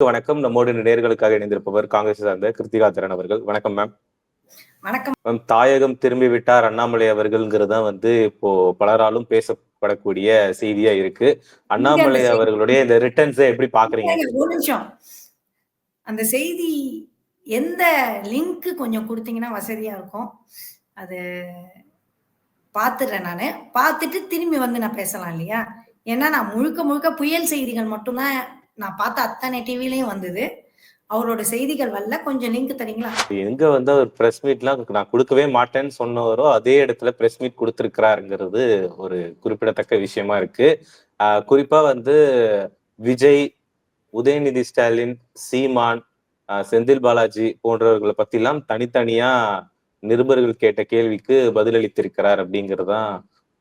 வணக்கம். நம்மோடு நேர்களுக்காக இணைந்திருப்பவர் காங்கிரஸ் சார்ந்த கிருத்திகா திறன் அவர்கள். வணக்கம் மேம் வணக்கம். மேம் தாயகம் திரும்பி விட்டார் அண்ணாமலை அவர்கள்ங்கிறது தான் வந்து இப்போ பலராலும் பேசப்படக்கூடிய செய்தியா இருக்கு. அண்ணாமலை அவர்களுடைய இந்த ரிட்டர்ன்ஸை எப்படி பாக்குறீங்க? அந்த செய்தி எந்த லிங்க் கொஞ்சம் கொடுத்தீங்கன்னா வசதியா இருக்கும். அது பார்த்துடுறேன் நான். பார்த்துட்டு திரும்பி வந்து நான் பேசலாம் இல்லையா? ஏன்னா நான் முழுக்க முழுக்க புயல் செய்திகள் மட்டும்தான் நான் பார்த்த அத்தனை டிவிலையும் வந்தது. அவரோட செய்திகள் வரல. கொஞ்சம் லிங்க் தரீங்களா? எங்க வந்து அவர் பிரஸ் மீட்லாம் நான் கொடுக்கவே மாட்டேன்னு சொன்னவரோ அதே இடத்துல பிரஸ் மீட் கொடுத்திருக்கிறாருங்கிறது ஒரு குறிப்பிடத்தக்க விஷயமா இருக்கு. ஆஹ் குறிப்பா வந்து விஜய் உதயநிதி ஸ்டாலின் சீமான் செந்தில் பாலாஜி போன்றவர்களை பத்திலாம் தனித்தனியா நிருபர்கள் கேட்ட கேள்விக்கு பதிலளித்திருக்கிறார் அப்படிங்கறதுதான்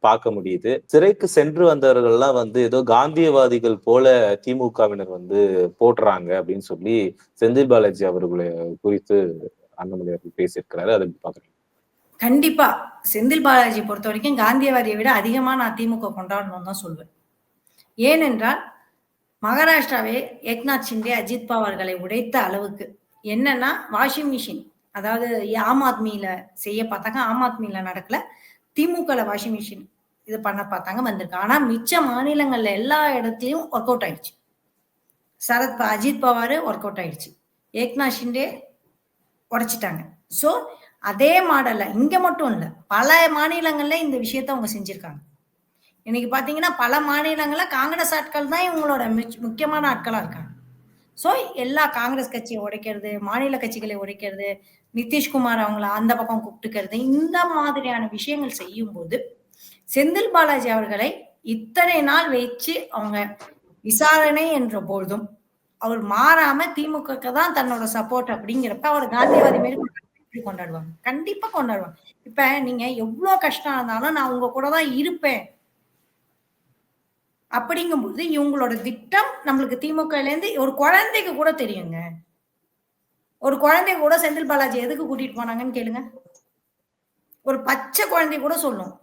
பார்க்க முடியுது. சிறைக்கு சென்று வந்தவர்கள்லாம் வந்து ஏதோ காந்தியவாதிகள் போல திமுகவினர் வந்து போடுறாங்க அப்படின்னு சொல்லி செந்தில் பாலாஜி அவர்களை குறித்து அண்ணாமலை அவர்கள் பேசியிருக்கிறாரு. அதை எப்படி கண்டிப்பா. செந்தில் பாலாஜி பொறுத்த வரைக்கும் காந்தியவாதியை விட அதிகமா நான் திமுக கொண்டாடணும்னு தான் சொல்வேன். ஏனென்றால் மகாராஷ்டிராவே ஏக்நாத் ஷிண்டே அஜித் பவார்களை உடைத்த அளவுக்கு என்னன்னா வாஷிங் மிஷின் அதாவது ஆம் ஆத்மியில செய்ய பார்த்தாங்க ஆம் ஆத்மியில நடக்கல திமுகல வாஷிங் மிஷின் இது பண்ண பார்த்தாங்க வந்திருக்கு. ஆனா மிச்ச மாநிலங்கள்ல எல்லா இடத்துலயும் ஒர்க் அவுட் ஆயிடுச்சு. சரத் அஜித் பவார் ஒர்க் அவுட் ஆயிடுச்சு. ஏக்நாத் ஷிண்டே உடைச்சிட்டாங்க. ஸோ அதே மாடல்ல இங்க மட்டும் இல்லை பல மாநிலங்கள்ல இந்த விஷயத்த அவங்க செஞ்சிருக்காங்க. இன்னைக்கு பாத்தீங்கன்னா பல மாநிலங்களில் காங்கிரஸ் ஆட்கள் தான் இவங்களோட மிச்ச- முக்கியமான ஆட்களா இருக்காங்க. ஸோ எல்லா காங்கிரஸ் கட்சியை உடைக்கிறது மாநில கட்சிகளை உடைக்கிறது நிதிஷ்குமார் அவங்கள அந்த பக்கம் கூப்பிட்டுக்கிறது இந்த மாதிரியான விஷயங்கள் செய்யும்போது செந்தில் பாலாஜி அவர்களை இத்தனை நாள் வச்சு அவங்க விசாரணை என்ற பொழுதும் அவர் மாறாம திமுக தான் தன்னோட சப்போர்ட் அப்படிங்கிறப்ப அவர் காந்தியவாதி மாரி கொண்டாடுவாங்க. கண்டிப்பா கொண்டாடுவாங்க. இப்ப நீங்க எவ்வளவு கஷ்டம் இருந்தாலும் நான் உங்க கூட தான் இருப்பேன். அப்படிங்கும்போது இவங்களோட திட்டம் நம்மளுக்கு திமுகல இருந்து ஒரு குழந்தைக்கு கூட தெரியுங்க. ஒரு குழந்தை கூட செந்தில் பாலாஜி எதுக்கு கூட்டிட்டு போனாங்கன்னு கேளுங்க. ஒரு பச்சை குழந்தை கூட சொல்லும்.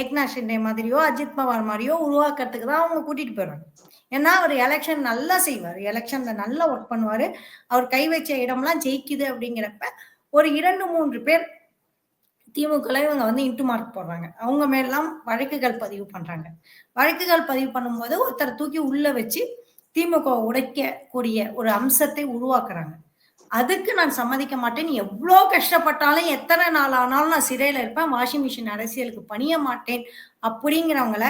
ஏக்னா ஷிண்டே மாதிரியோ அஜித் பவார் மாதிரியோ உருவாக்குறதுக்கு தான் அவங்க கூட்டிட்டு போயிடுறாங்க. ஏன்னா அவர் எலெக்ஷன் நல்லா செய்வார். எலெக்ஷன்ல நல்லா ஒர்க் பண்ணுவாரு. அவர் கை வச்ச இடம்லாம் ஜெயிக்குது அப்படிங்கிறப்ப ஒரு இரண்டு மூன்று பேர் திமுகல இவங்க வந்து இன்ட்டு மார்க் போடுறாங்க. அவங்க மேலாம் வழக்குகள் பதிவு பண்றாங்க. வழக்குகள் பதிவு பண்ணும்போது ஒருத்தர் தூக்கி உள்ள வச்சு திமுக உடைக்கக்கூடிய ஒரு அம்சத்தை உருவாக்குறாங்க. அதுக்கு நான் சம்மதிக்க மாட்டேன். நீ எவ்வளோ கஷ்டப்பட்டாலும் எத்தனை நாள் ஆனாலும் நான் சிறையில் இருப்பேன். வாஷிங் மிஷின் அரசியலுக்கு பணிய மாட்டேன். அப்படிங்கிறவங்கள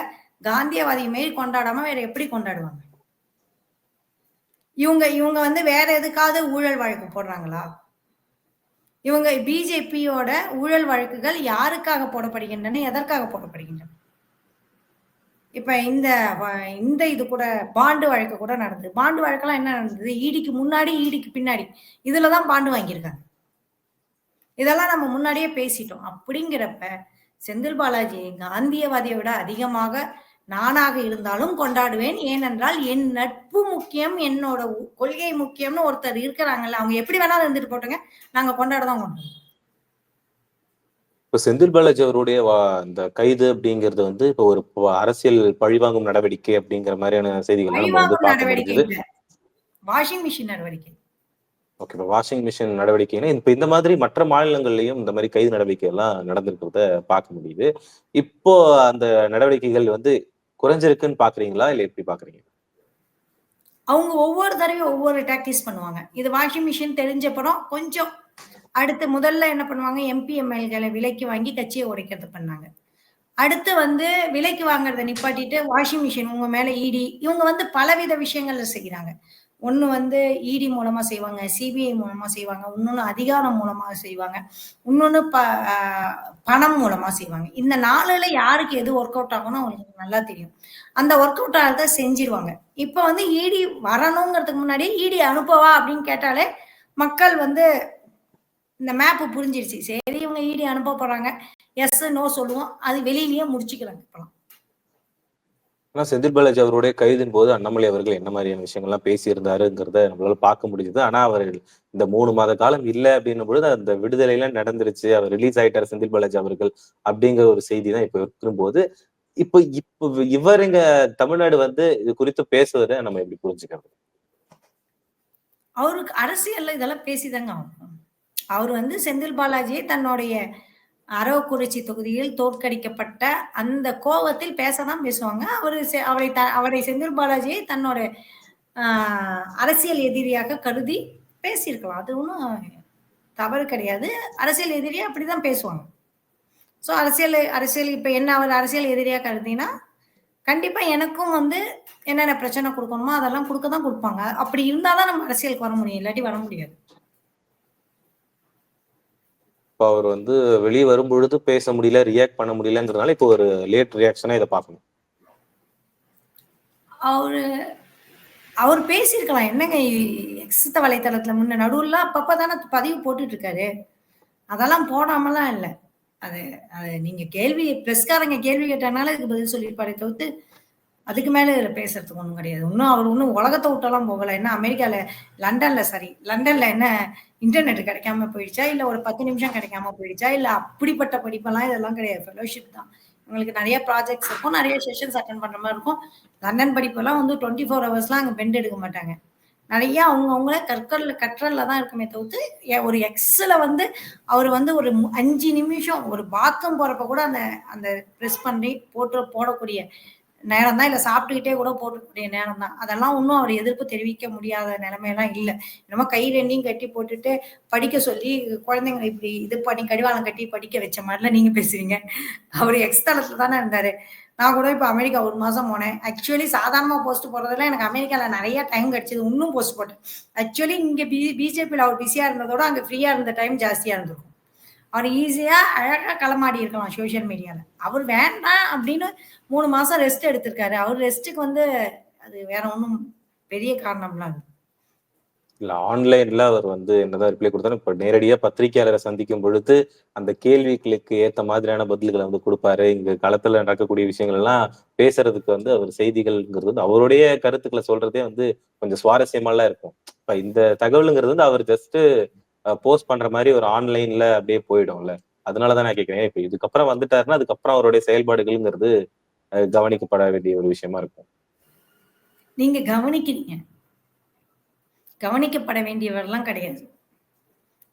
காந்தியவாதி மாரி கொண்டாடாம வேற எப்படி கொண்டாடுவாங்க? இவங்க இவங்க வந்து வேற எதுக்காவது ஊழல் வழக்கு போடுறாங்களா? இவங்க பிஜேபியோட ஊழல் வழக்குகள் யாருக்காக போடப்படுகின்றன? எதற்காக போடப்படுகின்றன? இப்ப இந்த வ- இந்த இது கூட பாண்டு வழக்கு கூட நடந்தது. பாண்டு வழக்கெல்லாம் என்ன நடந்தது? ஈடிக்கு முன்னாடி ஈடிக்கு பின்னாடி. இதுலதான் பாண்டு வாங்கியிருக்காங்க. இதெல்லாம் நம்ம முன்னாடியே பேசிட்டோம். அப்படிங்கிறப்ப செந்தில் பாலாஜி காந்தியவாதியை விட அதிகமாக நானாக இருந்தாலும் கொண்டாடுவேன். ஏனென்றால் என் நட்பு முக்கியம் என்னோட உ- கொள்கை முக்கியம்னு ஒருத்தர் இருக்கிறாங்கல்ல அவங்க எப்படி வேணாலும் இருந்துட்டு போட்டுங்க. நாங்க கொண்டாட தான் கொண்டாடுவோம். இப்ப செந்தில் பாலாஜி அவருடைய இந்த கைது அப்படிங்கிறது வந்து இப்போ ஒரு அரசியல் பழிவாங்கும் நடவடிக்கை அப்படிங்கிற மாதிரியான செய்திகள் நம்ம வந்து பார்க்க முடியுது வாஷிங் மிஷின் நடவடிக்கை. ஓகே இப்போ வாஷிங் மிஷின் நடவடிக்கைன்னா இப்ப இந்த மாதிரி மற்ற மாநிலங்கள்லயும் இந்த மாதிரி கைது நடவடிக்கை எல்லாம் நடந்திருக்கிறத பார்க்க முடியுது. இப்போ அந்த நடவடிக்கைகள் வந்து குறைஞ்சிருக்குன்னு பாக்குறீங்களா? இல்ல எப்படி பாக்குறீங்க? அவங்க ஒவ்வொரு தடவையும் ஒவ்வொரு டாக்டிஸ் பண்ணுவாங்க. இது வாஷிங் மிஷின் தெரிஞ்ச படம் கொஞ்சம் அடுத்து முதல்ல என்ன பண்ணுவாங்க? எம்பிஎம்எல்களை விலைக்கு வாங்கி கட்சியை உடைக்கிறது பண்ணாங்க. அடுத்து வந்து விலைக்கு வாங்குறத நிப்பாட்டிட்டு வாஷிங் மிஷின் உங்க மேல இடி இவங்க வந்து பலவித விஷயங்கள்ல செய்கிறாங்க ஒன்று வந்து இடி மூலமா செய்வாங்க சிபிஐ மூலமா செய்வாங்க இன்னொன்று அதிகாரம் மூலமா செய்வாங்க இன்னொன்று ப பணம் மூலமா செய்வாங்க. இந்த நாளில் யாருக்கு எது ஒர்க் அவுட் ஆகும்னு அவங்களுக்கு நல்லா தெரியும். அந்த ஒர்க் அவுட் ஆகிறத செஞ்சிருவாங்க. இப்போ வந்து இடி வரணுங்கிறதுக்கு முன்னாடி இடி அனுப்பவா அப்படின்னு கேட்டாலே மக்கள் வந்து இந்த மேப் புரிஞ்சிருச்சு. சரி இவங்க இடி அனுப்ப போறாங்க. எஸ் நோ சொல்லுவோம். அது வெளியிலயே முடிச்சுக்கிறாங்க இப்பலாம். ஆனா செந்தில் பாலாஜி அவருடைய கைதின் போது அண்ணாமலை அவர்கள் என்ன மாதிரியான விஷயங்கள்லாம் பேசியிருந்தாருங்கிறத நம்மளால பார்க்க முடியுது ஆனா அவர் இந்த மூணு மாத காலம் இல்ல அப்படின்னும் பொழுது அந்த விடுதலை எல்லாம் நடந்துருச்சு. அவர் ரிலீஸ் ஆயிட்டார் செந்தில் பாலாஜி அவர்கள் அப்படிங்கிற ஒரு செய்தி தான் இப்ப இருக்கும்போது இப்போ இப்போ இவர் இங்க தமிழ்நாடு வந்து இது குறித்து பேசுவதை நம்ம எப்படி புரிஞ்சுக்கிறது? அவருக்கு அரசியல்ல இதெல்லாம் பேசிதாங்க. அவர் வந்து செந்தில் பாலாஜியை தன்னுடைய அரவக்குறிச்சி தொகுதியில் தோற்கடிக்கப்பட்ட அந்த கோவத்தில் பேசதான் பேசுவாங்க. அவரு செ அவரை த அவரை செந்தில் பாலாஜியை தன்னோட அரசியல் எதிரியாக கருதி பேசியிருக்கலாம். அது ஒன்றும் தவறு கிடையாது. அரசியல் எதிரியா அப்படிதான் பேசுவாங்க. ஸோ அரசியல் அரசியல் இப்ப என்ன அவர் அரசியல் எதிரியா கருதினா, கண்டிப்பா எனக்கும் வந்து என்னென்ன பிரச்சனை கொடுக்கணுமோ அதெல்லாம் கொடுக்க தான் கொடுப்பாங்க அப்படி இருந்தால் தான் நம்ம அரசியலுக்கு வர முடியும். இல்லாட்டி வர முடியாது. இப்போ அவர் வந்து வெளிய வரும்பொழுது பேச முடியல, ரியாக்ட் பண்ண முடியலங்கிறதுனால, இப்போ ஒரு லேட் ரியாக்ஷனா இத பார்க்கணும். அவரு அவர் பேசியிருக்கலாம். என்னங்க எக்ஸ் வலைத்தளத்துல முன்ன நடுவுல அப்பப்ப தானே பதிவு போட்டுட்டு இருக்காரு. அதெல்லாம் போடாமலாம் இல்ல. அது அது நீங்க கேள்வி பிரஸ்காரங்க கேள்வி கேட்டனால இதுக்கு பதில் சொல்லியிருப்பாரு தவிர்த்து, அதுக்கு மேலே இதில் பேசுறதுக்கு ஒன்றும் கிடையாது. இன்னும் அவர் இன்னும் உலகத்தை விட்டெல்லாம் போகலை என்ன அமெரிக்காவில் லண்டனில் சரி லண்டனில் என்ன இன்டர்நெட் கிடைக்காம போயிடுச்சா? இல்லை ஒரு 10 நிமிஷம் கிடைக்காம போயிடுச்சா? இல்லை அப்படிப்பட்ட படிப்பெல்லாம் இதெல்லாம் கிடையாது. ஃபெலோஷிப் தான். உங்களுக்கு நிறைய ப்ராஜெக்ட்ஸ் இருக்கும். நிறைய செஷன்ஸ் அட்டன் பண்ணுற மாதிரி இருக்கும். லண்டன் படிப்பெல்லாம் வந்து 24 ஹவர்ஸ்லாம் அங்கே பெண்ட் எடுக்க மாட்டாங்க. நிறைய அவங்க அவங்கள கற்கல்ல கற்றல்ல தான் இருக்குமே தவிர்த்து, எ ஒரு எக்ஸில் வந்து அவர் வந்து ஒரு அஞ்சு நிமிஷம் ஒரு பாத்ரூம் போறப்ப கூட அந்த அந்த ப்ரெஸ் பண்ணி போட்டு போடக்கூடிய நேரம் தான். இல்லை சாப்பிட்டுக்கிட்டே கூட போட்டுக்கூடிய நேரம் தான். அதெல்லாம் ஒன்றும் அவர் எதிர்ப்பு தெரிவிக்க முடியாத நிலைமையெல்லாம் இல்லை என்னமோ கை ரெண்டையும் கட்டி போட்டுட்டு படிக்க சொல்லி குழந்தைங்கள இப்படி இது பண்ணி கடிவாளம் கட்டி படிக்க வச்ச மாதிரிலாம் நீங்கள் பேசுறீங்க. அவர் எக்ஸ்தலத்தில் தானே இருந்தார் நான் கூட இப்போ அமெரிக்கா ஒரு மாதம் போனேன். ஆக்சுவலி சாதாரணமாக போஸ்ட் போடுறதுல எனக்கு அமெரிக்காவில் நிறைய டைம் கிடச்சிது இன்னும் போஸ்ட் போட்டேன். ஆக்சுவலி இங்கே பி பிஜேபியில் அவர் பிஸியாக இருந்ததோட அங்கே ஃப்ரீயாக இருந்த டைம் ஜாஸ்தியாக இருந்திருக்கும். அவர் ஈஸியா அழகா களமாடி இருக்கலாம் சோசியல் மீடியால. அவர் வேண்டாம் அப்படின்னு மூணு மாசம் ரெஸ்ட் எடுத்திருக்காரு. அவர் ரெஸ்ட்டுக்கு வந்து அது வேற ஒண்ணும் பெரிய காரணம்லாம் இல்ல. ஆன்லைன்ல அவர் வந்து என்னதான் ரிப்ளை குடுத்தாலும், இப்போ நேரடியா பத்திரிகையாளரை சந்திக்கும் பொழுது, அந்த கேள்விகளுக்கு ஏத்த மாதிரியான பதில்களை வந்து கொடுப்பாரு இங்க களத்துல நடக்கக்கூடிய விஷயங்கள் எல்லாம் பேசுறதுக்கு வந்து அவர் செய்திகள்ங்கிறது வந்து அவருடைய கருத்துக்களை சொல்றதே வந்து கொஞ்சம் சுவாரஸ்யமாலாம் இருக்கும். இப்போ இந்த தகவலுங்கிறது வந்து அவர் ஜஸ்ட் போஸ்ட் பண்ற மாதிரி ஒரு ஆன்லைன்ல அப்படியே போயிடும்ல. அதனாலதான் நான் கேட்கிறேன். இப்ப இதுக்கப்புறம் வந்துட்டாருன்னா, அதுக்கப்புறம் அவருடைய செயல்பாடுகள்ங்கிறது கவனிக்கப்பட வேண்டிய ஒரு விஷயமா இருக்கும். நீங்க கவனிக்கிறீங்க. கவனிக்கப்பட வேண்டியவர்லாம் கிடையாது.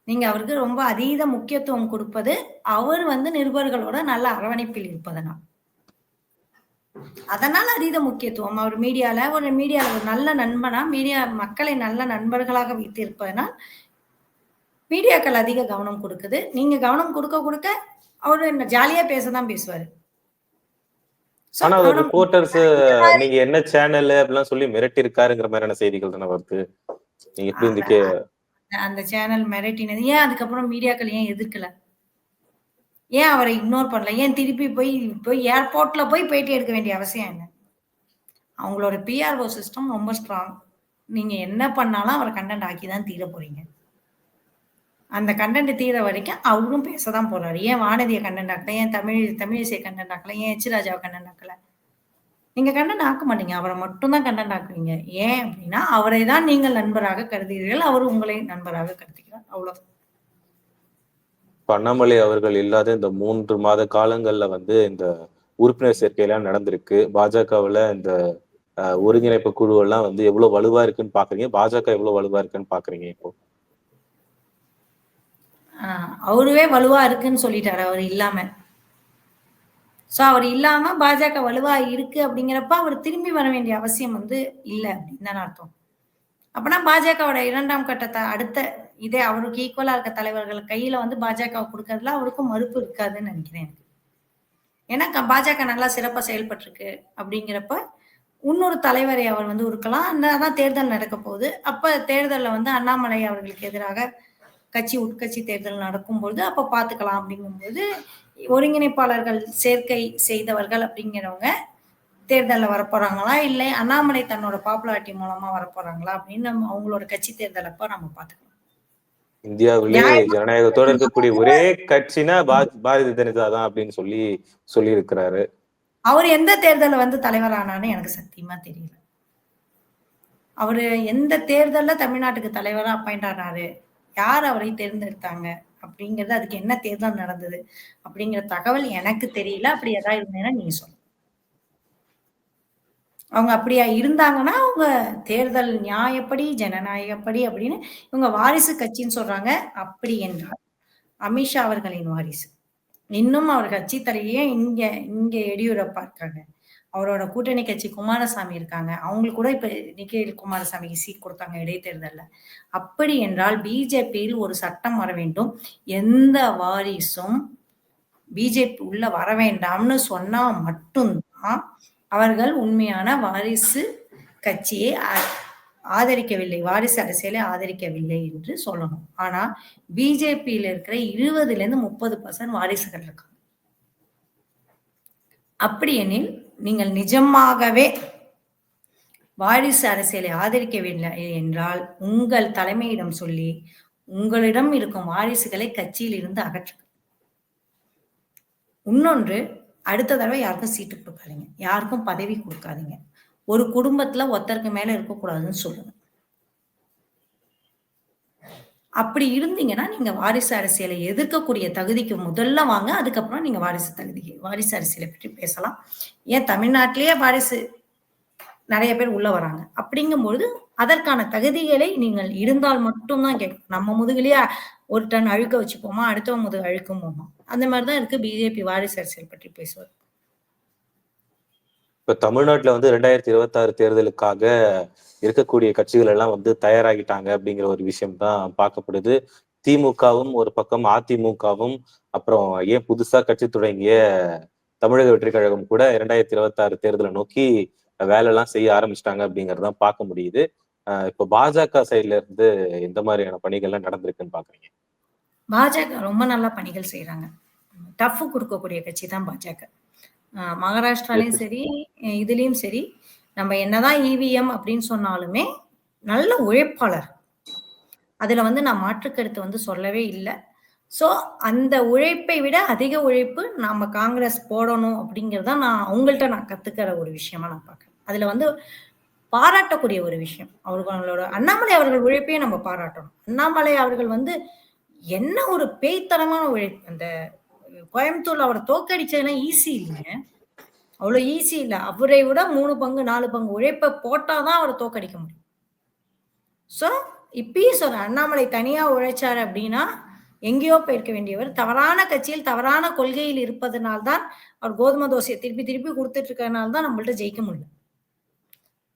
நீங்க அவருக்கு ரொம்ப அதீத முக்கியத்துவம் கொடுப்பது அவர் வந்து நிருபர்களோட நல்ல அரவணைப்பில் இருப்பதனால். அதனால அதீத முக்கியத்துவம். அவர் மீடியால ஒரு மீடியால ஒரு நல்ல நண்பனா, மீடியா மக்களை நல்ல நண்பர்களாக வைத்திருப்பதனால், மீடியாக்கள் அதிக கவனம் குடுக்குது. நீங்க கவனம் குடுக்க குடுக்க, அவரு ஜாலியா பேச தான் பேசுவாரு. ஆனா ஒரு ரிப்போர்ட்டர்ஸ் நீங்க என்ன சேனலு அப்படிலாம் சொல்லி மிரட்டியிருக்காருங்கிற மாரியான செய்திகள் தானே வருது. நீங்க எப்படி இந்த அத கே அந்த சேனல் மிரட்டினது ஏன் அதுக்கப்புறம் மீடியாக்கள் ஏன் எதிர்க்கல? ஏன் அவர இக்னோர் பண்ணல? ஏன் திருப்பி போய் போய் ஏர்போர்ட்ல போய் பேட்டி எடுக்க வேண்டிய அவசியம் என்ன? அவங்களோட பிஆர்ஓ சிஸ்டம் ரொம்ப ஸ்ட்ராங். நீங்க என்ன பண்ணாலும் அவர கன்டென்ட் ஆக்கி தான் தீர போறீங்க. அந்த கண்டென்ட் தீர வரைக்கும் அவரும் பேச தான் போறாரு. ஏன் வானதியை கண்டென்ட் ஆக்கல? ஏன் தமிழ் தமிழிசை கண்டென்ட் ஆக்கல? ஏன் எச் ராஜாவ கன்டென்ட் ஆக்கல? நீங்க கண்டென்ட் ஆக்க மாட்டீங்க. அவரை மட்டும் தான் கன்டென்ட் ஆக்குவீங்க. ஏன் அப்படின்னா, அவரை தான் நீங்கள் நண்பராக கருதுகிறீர்கள். அவர் உங்களை நண்பராக கருதுகிறார். அவ்வளவுதான் இப்ப அவர்கள் இல்லாத இந்த மூன்று மாத காலங்கள்ல வந்து இந்த உறுப்பினர் சேர்க்கையெல்லாம் நடந்திருக்கு. பாஜகவுல இந்த ஒருங்கிணைப்பு குழுவெல்லாம் வந்து எவ்வளவு வலுவா இருக்குன்னு பாக்குறீங்க பாஜக எவ்வளவு வலுவா இருக்குன்னு பாக்குறீங்க இப்போ? அவருவே வலுவா இருக்குன்னு சொல்லிட்டாரு அவர் இல்லாம. ஸோ அவர் இல்லாம பாஜக வலுவா இருக்கு அப்படிங்கிறப்ப, அவர் திரும்பி வர வேண்டிய அவசியம் வந்து இல்லை அப்படின்னு தானே அர்த்தம். அப்பனா பாஜகவோட இரண்டாம் கட்டத்தை அடுத்த இதே அவருக்கு ஈக்குவலா இருக்க தலைவர்கள் கையில வந்து பாஜக கொடுக்கறதுல அவருக்கும் மறுப்பு இருக்காதுன்னு நினைக்கிறேன் எனக்கு. ஏன்னா க பாஜக நல்லா சிறப்பா செயல்பட்டிருக்கு அப்படிங்கிறப்ப, இன்னொரு தலைவரை அவர் வந்து இருக்கலாம். அந்த அதான் தேர்தல் நடக்க போகுது. அப்ப தேர்தலில் வந்து அண்ணாமலை அவர்களுக்கு எதிராக கட்சி உட்கட்சி தேர்தல் நடக்கும்பொழுது, அப்ப பார்த்துக்கலாம் அப்படிங்கும்போது, ஒருங்கிணைப்பாளர்கள் சேர்க்கை செய்தவர்கள் அப்படிங்கிறவங்க தேர்தல்ல வரப்போறாங்களா? இல்லை அண்ணாமலை தன்னோட பாப்புலாரிட்டி மூலமா வரப்போறாங்களா? அப்படின்னு நம்ம அவங்களோட கட்சி தேர்தல் அப்ப நம்ம பார்த்துக்கலாம். இந்தியாவிலேயே ஜனநாயகத்தோட இருக்கக்கூடிய ஒரே கட்சினா பாரதிய ஜனதா தான் அப்படின்னு சொல்லி சொல்லியிருக்கிறாரு. அவரு எந்த தேர்தல்ல வந்து தலைவர் எனக்கு சத்தியமா தெரியல. அவரு எந்த தேர்தல்ல தமிழ்நாட்டுக்கு தலைவரா அப்பாயிண்ட் ஆனாரு? யார் அவரை தேர்ந்தெடுத்தாங்க? அப்படிங்கிறது அதுக்கு என்ன தேர்தல் நடந்தது? அப்படிங்கிற தகவல் எனக்கு தெரியல. அப்படி ஏதாவது இருந்தேன்னா நீங்க சொல்லுங்க. அவங்க அப்படியா இருந்தாங்கன்னா, அவங்க தேர்தல் நியாயப்படி, ஜனநாயகப்படி அப்படின்னு இவங்க வாரிசு கட்சின்னு சொல்றாங்க. அப்படி என்றால், அமித்ஷா அவர்களின் வாரிசு. இன்னும் அவர் கட்சி தலையே இங்க இங்க எடியூரப்பா இருக்காங்க. அவரோட கூட்டணி கட்சி குமாரசாமி இருக்காங்க. அவங்களுக்கு கூட இப்ப நிখিல் குமாரசாமிக்கு சீட் கொடுத்தாங்க இடைத்தேர்தல்ல. அப்படி என்றால் பிஜேபியில் ஒரு சட்டம் வர வேண்டும். எந்த வாரிசும் பிஜேபி உள்ள வர வேண்டாம்னு சொன்னா மட்டும் தான் அவர்கள் உண்மையான வாரிசு கட்சியை ஆதரிக்கவில்லை. வாரிசு அரசியலை ஆதரிக்கவில்லை என்று சொல்லணும். ஆனா பிஜேபியில இருக்கிற 20லேருந்து 30% வாரிசுகள் இருக்காங்க. அப்படி எனில் நீங்கள் நிஜமாகவே வாரிசு அரசியலை ஆதரிக்கவில்லை என்றால், உங்கள் தலைமையிடம் சொல்லி, உங்களிடம் இருக்கும் வாரிசுகளை கட்சியில் இருந்து அகற்று இன்னொன்று, அடுத்த தடவை யாருக்கும் சீட்டு கொடுக்காதீங்க. யாருக்கும் பதவி கொடுக்காதீங்க. ஒரு குடும்பத்துல ஒருத்தருக்கு மேல இருக்கக்கூடாதுன்னு சொல்லுங்க. அப்படி இருந்தீங்கன்னா, நீங்க வாரிசு அரசியலை எதிர்க்கக்கூடிய தகுதிக்கு முதல்ல வாங்க. அதுக்கப்புறம் நீங்க வாரிசு தகுதி வாரிசு அரசியலை பற்றி பேசலாம். ஏன் தமிழ்நாட்டிலேயே வாரிசு நிறைய பேர் உள்ள வராங்க. அப்படிங்கும்பொழுது, அதற்கான தகுதிகளை நீங்கள் இருந்தால் மட்டும்தான் கேட்கும். நம்ம முதுகுலயே ஒரு டன் அழுக்க வச்சுப்போமா? அடுத்தவங்க முதுகு அழுக்கும்போமா? அந்த மாதிரிதான் தான் இருக்கு பிஜேபி வாரிசு அரசியல் பற்றி பேசுவது. இப்ப தமிழ்நாட்டுல வந்து 2026 தேர்தலுக்காக இருக்கக்கூடிய கட்சிகள் எல்லாம் வந்து தயாராகிட்டாங்க அப்படிங்கிற ஒரு விஷயம் தான் பார்க்கப்படுது. திமுகவும் ஒரு பக்கம், அதிமுகவும் அப்புறம் ஏன் புதுசா கட்சி தொடங்கிய தமிழக வெற்றிக் கழகம் கூட 2026 தேர்தலை நோக்கி வேலை எல்லாம் செய்ய ஆரம்பிச்சிட்டாங்க அப்படிங்கறதான் பார்க்க முடியுது. இப்ப பாஜக சைட்ல இருந்து எந்த மாதிரியான பணிகள்லாம் நடந்திருக்குன்னு பாக்குறீங்க பாஜக ரொம்ப நல்லா பணிகள் செய்யறாங்க டஃப் கொடுக்கக்கூடிய கட்சி தான் பாஜக. மகாராஷ்டிராலயும் சரி, இதுலயும் சரி, நம்ம என்னதான் இவிஎம் அப்படின்னு சொன்னாலுமே, நல்ல உழைப்பாளர். அதுல வந்து நான் மாற்று கருத்து வந்து சொல்லவே இல்ல. ஸோ, அந்த உழைப்பை விட அதிக உழைப்பு நாம காங்கிரஸ் போடணும் அப்படிங்கிறது நான் அவங்கள்ட்ட நான் கத்துக்கிற ஒரு விஷயமா நான் பார்க்குறேன். அதுல வந்து பாராட்டக்கூடிய ஒரு விஷயம். அவர்களோட அண்ணாமலை அவர்கள் உழைப்பையும் நம்ம பாராட்டணும். அண்ணாமலை அவர்கள் வந்து என்ன ஒரு பேய்த்தனமான உழைப்பு. அந்த கோயம்புத்தூர்ல அவரை தோக்கடிச்சதுலாம் ஈஸி இல்லைங்க. அவ்வளோ ஈஸி இல்ல. அவரை விட மூணு பங்கு, நாலு பங்கு உழைப்ப போட்டால் தான் அவரை தோற்கடிக்க முடியும். ஸோ, இப்பயும் சொல்றேன். அண்ணாமலை தனியா உழைச்சாரு அப்படின்னா, எங்கேயோ போயிருக்க வேண்டியவர். தவறான கட்சியில், தவறான கொள்கையில் இருப்பதனால் தான், அவர் கோதுமை தோசையை திருப்பி திருப்பி கொடுத்துட்டு இருக்கிறதுனால தான் நம்மள்ட்ட ஜெயிக்க முடியல.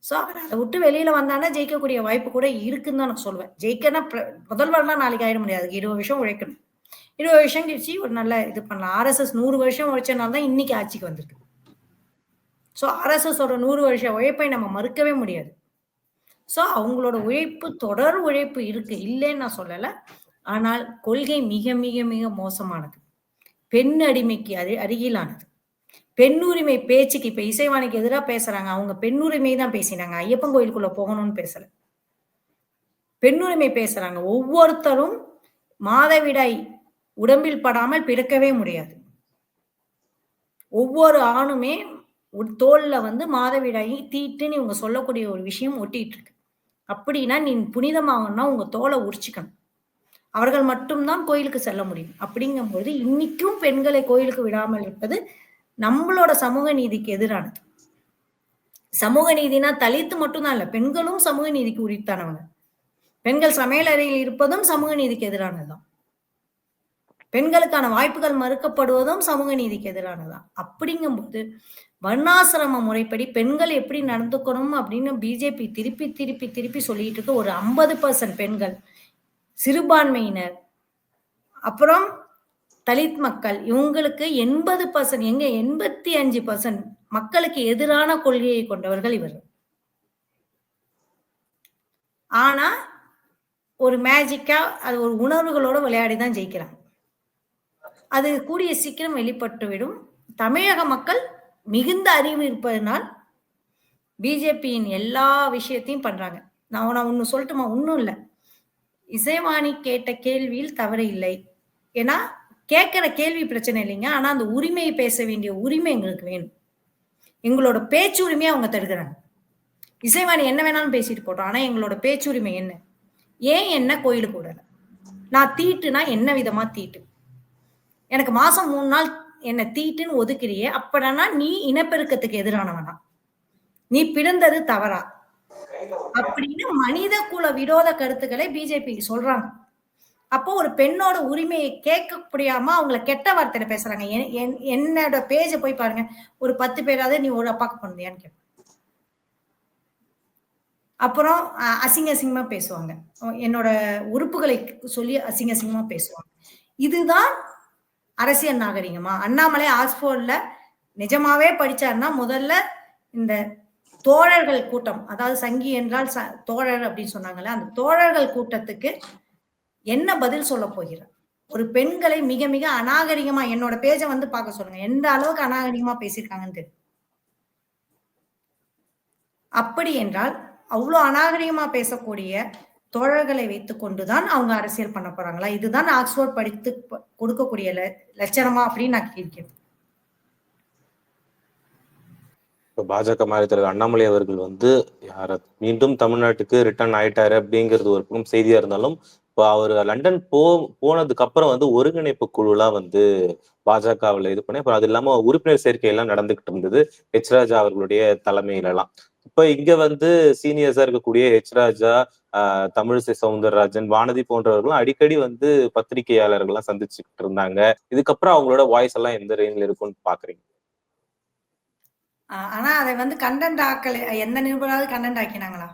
ஸோ, அவர் அதை விட்டு வெளியில வந்தானா ஜெயிக்கக்கூடிய வாய்ப்பு கூட இருக்குன்னு தான் நான் சொல்லுவேன். ஜெயிக்கனா பிர முதல்வர்லாம் நாளைக்கு ஆயிட முடியாது. அதுக்கு 20 வருஷம் உழைக்கணும். 20 வருஷம் கழிச்சு ஒரு நல்ல இது பண்ணலாம். ஆர்எஸ்எஸ் நூறு வருஷம் உழைச்சனால தான் இன்னைக்கு ஆட்சிக்கு வந்திருக்கு. ஸோ, ஆர்எஸ்எஸோட நூறு வருஷ உழைப்பை நம்ம மறுக்கவே முடியாது. ஸோ, அவங்களோட உழைப்பு தொடர் உழைப்பு இருக்கு. இல்லைன்னு நான் சொல்லலை ஆனால் கொள்கை மிக மிக மிக மோசமானது. பெண் அடிமைக்கு அரு அருகிலானது. பெண்ணுரிமை பேச்சுக்கு இப்ப இசைவாணிக்கு எதிரா பேசுறாங்க. அவங்க பெண்ணுரிமை தான் பேசினாங்க. ஐயப்பன் கோயிலுக்குள்ள போகணும்னு பேசல. பெண்ணுரிமை பேசுறாங்க. ஒவ்வொருத்தரும் மாதவிடாய் உடம்பில் படாமல் பிறக்கவே முடியாது. ஒவ்வொரு ஆணுமே உன் வந்து மாதவிடாயி தீட்டுன்னு இவங்க சொல்லக்கூடிய ஒரு விஷயம் ஒட்டிட்டு இருக்கு. அப்படின்னா, நீ புனிதமாகணும்னா உங்க தோலை உரிச்சுக்கணும். அவர்கள் மட்டும் தான் கோயிலுக்கு செல்ல முடியும். அப்படிங்கும்போது, இன்னைக்கும் பெண்களை கோயிலுக்கு விடாமல் இருப்பது, நம்மளோட சமூக நீதிக்கு எதிரானது. சமூக நீதினா தலித்து மட்டும்தான் இல்லை இல்ல. பெண்களும் சமூக நீதிக்கு உரித்தானவங்க. பெண்கள் சமையல் அறையில் இருப்பதும் சமூக நீதிக்கு எதிரானது தான். பெண்களுக்கான வாய்ப்புகள் மறுக்கப்படுவதும் சமூக நீதிக்கு எதிரானதான் அப்படிங்கும்போது, வர்ணாசிரம முறைப்படி பெண்கள் எப்படி நடந்துக்கணும் அப்படின்னு பிஜேபி திருப்பி திருப்பி திருப்பி சொல்லிட்டு இருக்க ஒரு 50% பெண்கள், சிறுபான்மையினர், அப்புறம் தலித் மக்கள் இவங்களுக்கு 80% எங்க 85% மக்களுக்கு எதிரான கொள்கையை கொண்டவர்கள் இவர் ஆனா, ஒரு மேஜிக்கா அது ஒரு உணர்வுகளோட விளையாடி தான் ஜெயிக்கிறாங்க. அது கூடிய சீக்கிரம் வெளிப்பட்டுவிடும். தமிழக மக்கள் மிகுந்த அறிவு இருப்பதனால், பிஜேபியின் எல்லா விஷயத்தையும் பண்றாங்க. நான் நான் ஒண்ணு சொல்லட்டுமா? ஒன்றும் இல்லை இசைவாணி கேட்ட கேள்வியில் தவறு இல்லை. ஏன்னா, கேட்கிற கேள்வி பிரச்சனை இல்லைங்க. ஆனா, அந்த உரிமையை பேச வேண்டிய உரிமை எங்களுக்கு வேணும். எங்களோட பேச்சு உரிமையை அவங்க தடுக்கிறாங்க இசைவாணி என்ன வேணாலும் பேசிட்டு போட்டோம் ஆனா, எங்களோட பேச்சுரிமை என்ன? ஏன் என்ன கோயிலுக்கு விடல? நான் தீட்டுனா என்ன விதமா தீட்டு? எனக்கு மாசம் மூணு நாள் என்னை தீட்டுன்னு ஒதுக்குறியே, அப்படனா நீ இனப்பெருக்கத்துக்கு எதிரானவனா? நீ பிறந்தது தவறா. அப்படின்னு மனித குல விரோத கருத்துக்களை பிஜேபி சொல்றாங்க. அப்போ ஒரு பெண்ணோட உரிமையை கேட்க முடியாம அவங்கள கெட்ட வார்த்தையில பேசுறாங்க. என்- என்- என்னோட பேஜ போய் பாருங்க. ஒரு பத்து பேராவது நீ ஒரு அப்பாக்கு பண்ணியான்னு கேட்ப அப்புறம் அசிங்க அசிங்கமா பேசுவாங்க. என்னோட உறுப்புகளை சொல்லி அசிங்க அசிங்கமா பேசுவாங்க. இதுதான் அரசியல் நாகரிகமா? அண்ணாமலை ஆக்ஸ்போர்ட்ல நிஜமாவே படிச்சாருன்னா முதல்ல இந்த தோழர்கள் கூட்டம் அதாவது சங்கி என்றால் ச- தோழர் அப்படின்னு சொன்னாங்கல்ல அந்த தோழர்கள் கூட்டத்துக்கு என்ன பதில் சொல்ல போகிறார்? ஒரு பெண்களை மிக மிக அநாகரிகமா என்னோட பேஜை வந்து பார்க்க சொல்லுங்க. எந்த அளவுக்கு அநாகரிகமா பேசியிருக்காங்கன்னு தெரியும். அப்படி என்றால் அவ்வளோ அநாகரிகமா பேசக்கூடிய தோழர்களை வைத்து கொண்டுதான் அவங்க அரசியல் பண்ண போறாங்களா? இதுதான் ஆக்ஸ்போர்ட் படித்து கொடுக்கக்கூடிய லட்சணமா அப்படின்னு நான் கேட்கிறேன். பாஜக மாநில தலைவர் அண்ணாமலை அவர்கள் வந்து யார மீண்டும் தமிழ்நாட்டுக்கு ரிட்டர்ன் ஆயிட்டாரு அப்படிங்கிறது ஒரு பக்கம் செய்தியா இருந்தாலும் இப்போ அவர் லண்டன் போ போனதுக்கு அப்புறம் வந்து ஒருங்கிணைப்பு குழுலாம் வந்து பாஜகவில் இது பண்ணி அப்புறம் அது இல்லாம உறுப்பினர் சேர்க்கை எல்லாம் நடந்துகிட்டு இருந்தது ஹெச் ராஜா அவர்களுடைய தலைமையில எல்லாம் இப்ப இங்க வந்து சீனியர்ஸா இருக்கக்கூடிய ஹெச் ராஜா தமிழிசை சவுந்தரராஜன் வானதி போன்றவர்களும் அடிக்கடி வந்து பத்திரிகையாளர்கள்லாம் சந்திச்சுக்கிட்டு இருந்தாங்க. இதுக்கப்புறம் அவங்களோட வாய்ஸ் எல்லாம் எந்த ரேஞ்சில் இருக்கும்னு பாக்குறீங்க? ஆஹ் ஆனா அதை வந்து கண்டென்ட் ஆக்கல. எந்த நிருபராவது கண்டென்ட் ஆக்கினாங்களா?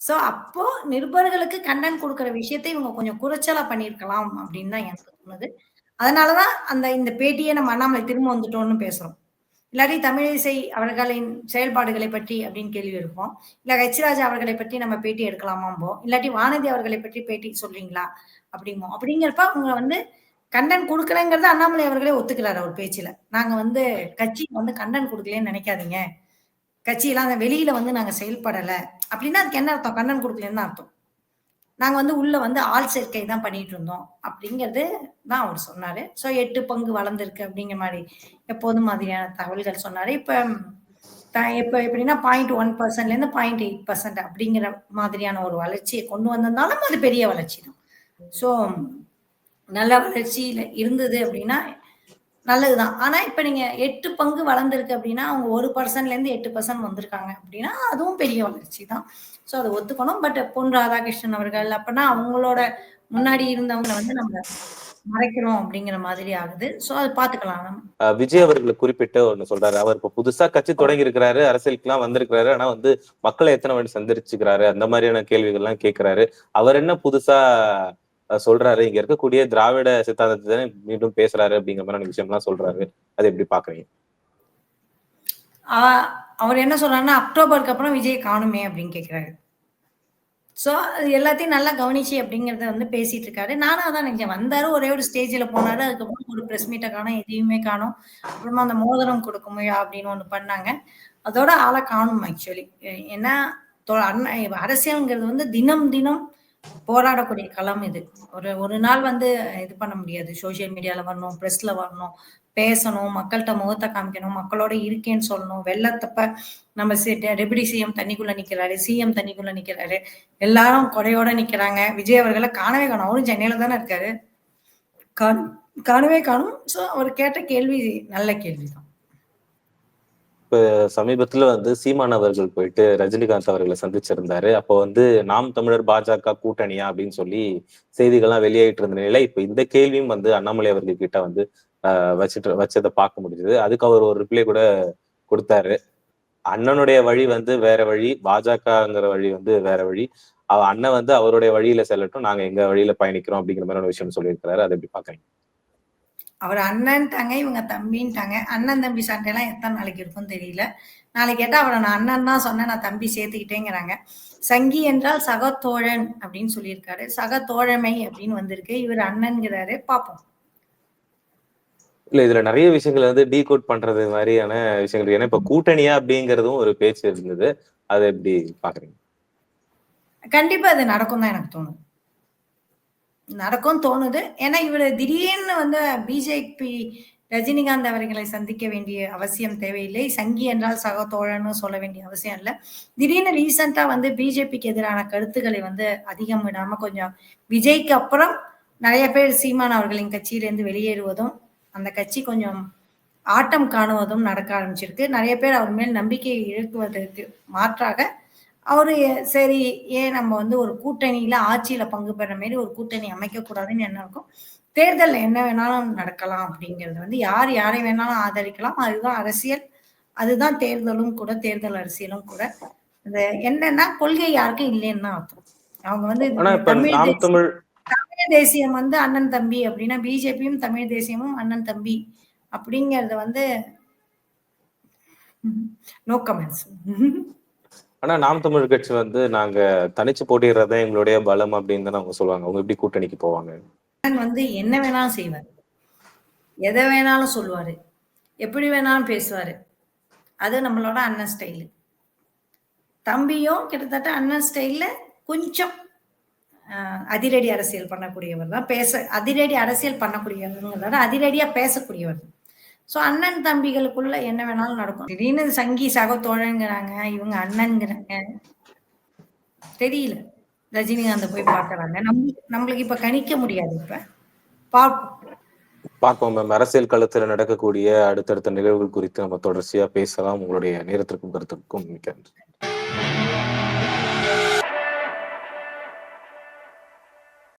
சோ அப்போ நிருபர்களுக்கு கண்டென்ட் கொடுக்கிற விஷயத்தை இவங்க கொஞ்சம் குறைச்சலா பண்ணியிருக்கலாம் அப்படின்னு தான் எனக்கு தோணுது. அதனாலதான் அந்த இந்த பேட்டியை நம்ம அண்ணாமலை திரும்ப வந்துட்டோம்னு பேசுறோம். இல்லாட்டி தமிழிசை அவர்களின் செயல்பாடுகளை பற்றி அப்படின்னு கேள்வி எடுப்போம் இல்ல ஹெச்ராஜா அவர்களை பற்றி நம்ம பேட்டி எடுக்கலாமாம்போ? இல்லாட்டி வானதி அவர்களை பற்றி பேட்டி சொல்றீங்களா? அப்படிமோ அப்படிங்கிறப்ப அவங்க வந்து கண்டன் கொடுக்குறேங்கிறத அண்ணாமலை அவர்களே ஒத்துக்கிறாரு அவர் பேச்சுல. நாங்க வந்து கட்சி வந்து கண்டன் கொடுக்கலன்னு நினைக்காதீங்க. கட்சியெல்லாம் அந்த வெளியில வந்து நாங்க செயல்படல. அப்படின்னா அதுக்கு என்ன அர்த்தம்? கண்டன் கொடுக்கலன்னு அர்த்தம். நாங்க வந்து உள்ள வந்து ஆள் சேர்க்கை தான் பண்ணிட்டு இருந்தோம். அப்படிங்கிறது தான் அவர் சொன்னாரு. ஸோ எட்டு பங்கு வளர்ந்துருக்கு அப்படிங்கிற மாதிரி எப்போதும் மாதிரியான தகவல்கள் சொன்னாரு. இப்ப த- எப்படின்னா பாயிண்ட் ஒன் பர்சன்ட்லேருந்து பாயிண்ட் எயிட் பர்சன்ட் அப்படிங்கிற மாதிரியான ஒரு வளர்ச்சியை கொண்டு வந்திருந்தாலும் அது பெரிய வளர்ச்சி தான். ஸோ நல்ல வளர்ச்சியில் இருந்தது அப்படின்னா நல்லதுதான். ஆனா இப்ப நீங்க எட்டு பங்கு வளர்ந்துருக்கு அப்படின்னா அவங்க ஒரு பர்சன்ட்ல இருந்து எட்டு பர்சன்ட் வந்திருக்காங்க அப்படின்னா அதுவும் பெரிய வளர்ச்சி தான். ஸோ அதை ஒத்துக்கணும். பட் பொன் ராதாகிருஷ்ணன் அவர்கள் அப்படின்னா அவங்களோட முன்னாடி இருந்தவங்களை வந்து நம்ம மறைக்கிறோம் அப்படிங்கிற மாதிரி ஆகுது. சோ அதை பாத்துக்கலாம் நம்ம. விஜய் அவர்கள் குறிப்பிட்டு ஒண்ணு சொல்றாரு. அவர் இப்ப புதுசா கட்சி தொடங்கி இருக்கிறாரு அரசியலுக்குலாம் வந்திருக்கிறாரு. ஆனா வந்து மக்களை எத்தனை வாட்டி சந்திச்சிருக்கிறாரு? அந்த மாதிரியான கேள்விகள் எல்லாம் கேட்கிறாரு அவர் என்ன புதுசா சொல்றாரு. இங்க இருக்கக்கூடிய திராவிட சித்தாந்தத்தை மீண்டும் பேசுறாரு அப்படிங்கிற மாதிரி விஷயம் எல்லாம் சொல்றாரு. அது எப்படி பாக்குறீங்க? ஆஹ் அவர் என்ன சொல்றாருன்னா அக்டோபருக்கு அப்புறம் விஜய் காணுமே அப்படின்னு கேட்கிறாரு ஸோ அது எல்லாத்தையும் நல்லா கவனிச்சு அப்படிங்கறத வந்து பேசிட்டு இருக்காரு. நானும் அதான் நினைச்சேன். வந்தாரு ஒரே ஒரு ஸ்டேஜில் போனாரு. அதுக்கப்புறம் ஒரு ப்ரெஸ் மீட்டை காணும் எதையுமே காணும். அப்புறமா அந்த மோதிரம் கொடுக்க முடியா அப்படின்னு ஒன்று பண்ணாங்க. அதோட ஆளை காணும் ஆக்சுவலி ஏன்னா அண்ணா அரசியல்ங்கிறது வந்து தினம் தினம் போராடக்கூடிய களம் இது. ஒரு ஒரு நாள் வந்து இது பண்ண முடியாது. சோஷியல் மீடியால வரணும் ப்ரெஸ்ல வரணும் பேசணும் மக்கள்கிட்ட முகத்தை காமிக்கணும் மக்களோட இருக்கேன்னு சொல்லணும். வெள்ளத்தப்ப நம்ம டெபுடி சிஎம் தண்ணிக்குள்ள நிக்கிறாரு சிஎம் தண்ணிக்குள்ள நிக்கிறாரு. எல்லாரும் கொடையோட நிக்கிறாங்க. விஜய் அவர்களை காணவே காணும். அவரும் சென்னையில தானே இருக்காரு. காண- காணவே காணும். ஸோ அவர் கேட்ட கேள்வி நல்ல கேள்விதான். இப்போ சமீபத்துல வந்து சீமான் அவர்கள் போயிட்டு ரஜினிகாந்த் அவர்களை சந்திச்சிருந்தாரு. அப்போ வந்து நாம் தமிழர் பாஜக கூட்டணியா அப்படின்னு சொல்லி செய்திகள்லாம் வெளியாயிட்டு இருந்த நிலையில இப்போ இந்த கேள்வியும் வந்து அண்ணாமலை அவர்கள் கிட்ட வந்து ஆஹ் வச்சுட்டு வச்சதை பார்க்க முடிஞ்சது. அதுக்கு அவர் ஒரு ரிப்ளை கூட கொடுத்தாரு. அண்ணனுடைய வழி வந்து வேற வழி பாஜகங்கிற வழி வந்து வேற வழி. அவ அண்ணன் வந்து அவருடைய வழியில செல்லட்டும் நாங்க எங்க வழியில பயணிக்கிறோம் அப்படிங்கிற மாதிரி ஒரு விஷயம் சொல்லியிருக்கிறாரு. அதை எப்படி பாக்குறீங்க? அவர் அண்ணன்ட்டாங்க இவங்க தம்பின்ட்டாங்க. அண்ணன் தம்பி சண்டைலாம் எத்தனை நாளைக்கு இருக்கும்னு தெரியல. நாளைக்கு கேட்டா அவரை நான் அண்ணன் தான் சொன்னேன் நான் தம்பி சேர்த்துக்கிட்டேங்கிறாங்க. சங்கி என்றால் சகத்தோழன் அப்படின்னு சொல்லியிருக்காரு. சகத்தோழமை அப்படின்னு வந்திருக்கு. இவர் அண்ணன்கிறாரு. பார்ப்போம். இல்ல இதுல நிறைய விஷயங்கள் வந்து டீ கோட் பண்றது மாதிரியான விஷயங்கள். ஏன்னா இப்ப கூட்டணியா அப்படிங்கறதும் ஒரு பேச்சு இருந்தது. அதை எப்படி பாக்குறீங்க? கண்டிப்பா அது நடக்கும் தான் எனக்கு தோணுது நடக்கும் தோணுது. ஏன்னா இவர் திடீர்னு வந்து பிஜேபி ரஜினிகாந்த் அவர்களை சந்திக்க வேண்டிய அவசியம் தேவையில்லை. சங்கி என்றால் சக தோழன்னு சொல்ல வேண்டிய அவசியம் இல்லை. திடீர்னு ரீசெண்டா வந்து பிஜேபிக்கு எதிரான கருத்துக்களை வந்து அதிகம் விடாம கொஞ்சம் விஜய்க்கு அப்புறம் நிறைய பேர் சீமான் அவர்களின் கட்சியிலேருந்து வெளியேறுவதும் அந்த கட்சி கொஞ்சம் ஆட்டம் காணுவதும் நடக்க ஆரம்பிச்சிருக்கு. நிறைய பேர் அவர் மேல் நம்பிக்கை இழக்குவதற்கு மாற்றாக, அவரு சரி ஏன் நம்ம வந்து ஒரு கூட்டணியில ஆட்சியில பங்கு பெற மாரி ஒரு கூட்டணி அமைக்கக்கூடாதுன்னு எண்ணம் இருக்கும். தேர்தல்ல என்ன வேணாலும் நடக்கலாம் அப்படிங்கிறது வந்து யார் யாரை வேணாலும் ஆதரிக்கலாம். அதுதான் அரசியல். அதுதான் தேர்தலும் கூட, தேர்தல் அரசியலும் கூட. இந்த என்னன்னா கொள்கை யாருக்கும் இல்லைன்னு தான் அர்த்தம். அவங்க வந்து தமிழ் தேசியம் தமிழ் தமிழ் தேசியம் வந்து அண்ணன் தம்பி அப்படின்னா, பிஜேபியும் தமிழ் தேசியமும் அண்ணன் தம்பி அப்படிங்கிறது வந்து நோ கமெண்ட்ஸ். ஆனா நாம் தமிழ் கட்சி வந்து நாங்க தனிச்சு போட்டிடுறதா தான் எங்களுடைய பலம் அப்படின்னு தான் அவங்க சொல்லுவாங்க. அவங்க எப்படி கூட்டணிக்கு போவாங்க? வந்து என்ன வேணாலும் செய்வார் எதை வேணாலும் சொல்லுவாரு. எப்படி வேணாலும் பேசுவாரு. அது நம்மளோட அண்ணன் ஸ்டைலு. தம்பியும் கிட்டத்தட்ட அண்ணன் ஸ்டைல்ல கொஞ்சம் அதிரடி அரசியல் பண்ணக்கூடியவர் தான். பேச அதிரடி அரசியல் பண்ணக்கூடியவர்ங்கிறத அதிரடியா பேசக்கூடியவர். ஸோ அண்ணன் தம்பிகளுக்குள்ள என்ன வேணாலும் நடக்கும். திடீர்னு சங்கி சக தோழங்கிறாங்க. இவங்க அண்ணன்கிறாங்க தெரியல. ரஜினிகாந்த போய் பாக்குறாங்க நம்மளுக்கு நம்மளுக்கு இப்ப கணிக்க முடியாது இப்ப. பார்ப்போம். பார்ப்போம் மேம். அரசியல் களத்துல நடக்கக்கூடிய அடுத்தடுத்த நிகழ்வுகள் குறித்து நம்ம தொடர்ச்சியா பேசலாம். உங்களுடைய நேரத்திற்கும் கருத்துக்கும் மிக்க நன்றி.